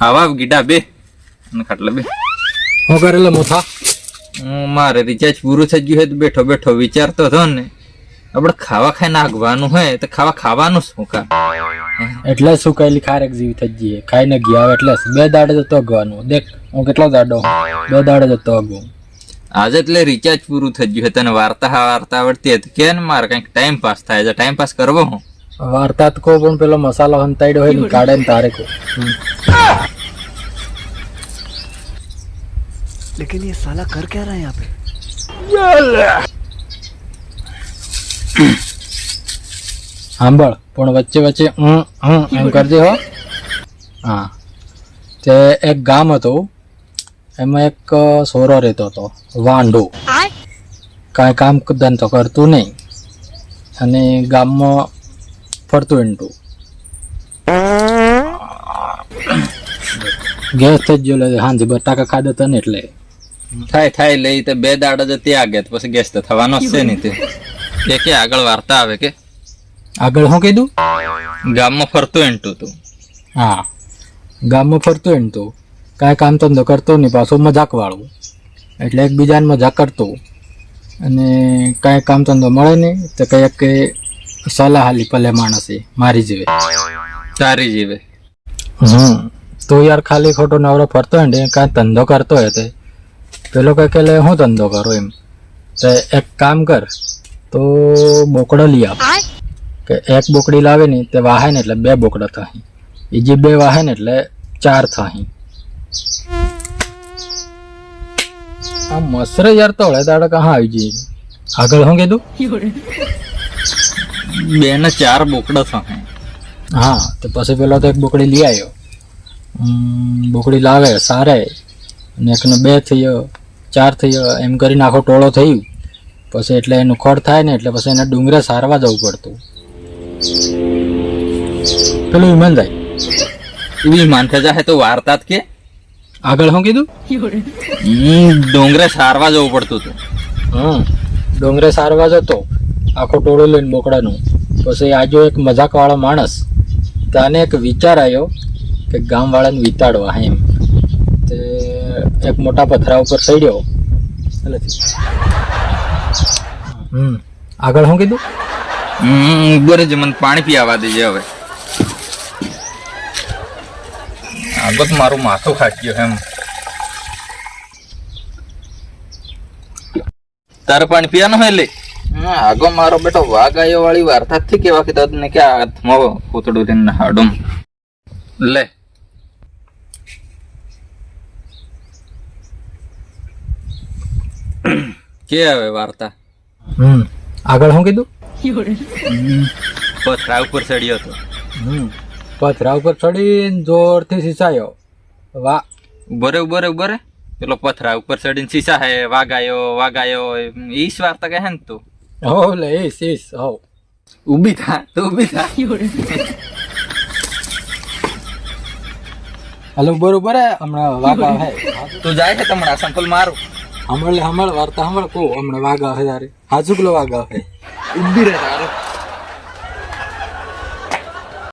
આવા ગીડા બે. અને ખાટલા બે. હું કરેલો મોથા? હું મારે રિચાર્જ પૂરું થઈ ગયું હોય તો બેઠો બેઠો વિચારતો હતો ને. આપણે ખાવા ખાઈ નાખવાનું હોય તો ખાવા ખાવાનું શું કા એટલે શું કહેલી? ખારેક જેવી થઈ જઈએ ખાઈને ગયા આવે એટલે બે દાડે જતો અગવાનું. દેખ હું કેટલો દાડો. બે દાડે જતો અગવું. આજે એટલે રિચાર્જ પૂરું થઈ ગયું હોય તને વાર્તા વાર્તા આવડતી હતી. કે ને મારે કંઈક ટાઈમ પાસ થાય છે. ટાઈમ પાસ કરવો હું? વાર્તા તો કહું પણ પેલો મસાલો હંતાડ્યો હોય ને કાઢે ને તારે કહું लेकिन ये साला कर क्या रहा है यहाँ पे સાંભળ પણ વચ્ચે વચ્ચે હું હું એમ કરજે હો હા તે એક ગામ હતું એમાં એક સોરો રહેતો હતો વાંઢો કાંઈ કામ ધંધો કરતું નહીં અને ગામમાં ફરતું એંટું ગેસ થઈ ગયો ગયો હાંજી બટાકા ખાધા તને એટલે. થાય થાય લઈ તે બે દાડા જ ત્યાં ગયા પછી ગેસ તો થવાનો જ છે નહીં તે. કે કે આગળ વાર્તા આવે કે? આગળ શું કીધું? ગામમાં ફરતો એંટું તું હા. ગામમાં ફરતો તો. કાંઈ કામ ધંધો કરતો નહીં પાછો મજાક વાળું. એટલે એકબીજાને મજાક કરતો. અને કાંઈ કામ ધંધો મળે નહીં તો કંઈક કે સલાહ હાલી પલે માણસે મારી જીવે. તારી જીવે. હમ, તો યાર ખાલી ખોટો નવરો ફરતો હોય ને કાંઈ ધંધો કરતો હોય તે. પેલો કહે કે, લે, હું ધંધો કરું એમ. તો એક કામ કર, તો બોકડો લઈ આવ. કે એક બોકડી લાવે ને, તે વાહે ને એટલે બે બોકડા થાય. બીજી બે વાહે ને એટલે ચાર થાય. આ મસરે યાર તો હળે દાડે કહા આવી જઈએ. આગળ શું કીધું? બે ને ચાર બોકડા થાય. હા તો પછી પેલો તો એક બોકડી લઈ આવ્યો. બોકડી લાવે સારે. અને એકનો બે થયો ચાર થયો એમ કરીને આખો ટોળો થયું. પછી એટલે એનું ખોડ થાય ને એટલે પછી એને ડુંગરે સારવા જવું પડતું. પેલું વિમાન જાય. વિમાન થઈ જાય તો વાર્તા કે. આગળ શું કીધું? ડુંગરે ડોંગરે સારવા જવું પડતું હતું. હમ ડુંગરે સારવા જતો. આખો ટોળો લઈને બોકડાનું પછી આજો એક મજાકવાળો માણસ તાને એક વિચાર આવ્યો કે ગામવાળાને વિતાડવા એમ. તે એક મોટા પથરા ઉપર ચડ્યો એટલે હમ. આગળ શું કીધું? હમ બરે જ મને પાણી પીવા દેજે હવે. આગળ તો મારું માથું ખાટ્યું એમ. તારે પાણી પીવાનું હોય લે? હા, આગો મારો બેટો વાગાયો વાળી વાર્તા થી કેવા કીધા તને કે હાથમાં પૂતળું લઈને હાડું. લે. કે હવે વાર્તા? હમ. આગળ શું કીધું? પથરા ઉપર ચડ્યો હતો. હમ. પથરા ઉપર ચડીને જોરથી સિંચાયો વાહ. ઉભરે ઉભરે ઉભરે પેલો પથરા ઉપર ચડીને સીસા હે વાગાયો વાગાયો ઈશ વાર્તા કહે ને તું? હો લે is, સીસ હો ઊભી થા તું ઊભી થા હલો બરોબર હે હમણાં વાઘ આવે તું જાય છે તમને સંપલ મારું હમણાં હમણાં વાર્તા હમણાં કહું હમણાં વાઘ આવે તારે હાજુ કિલો વાઘ આવે ઊભી રહે તારું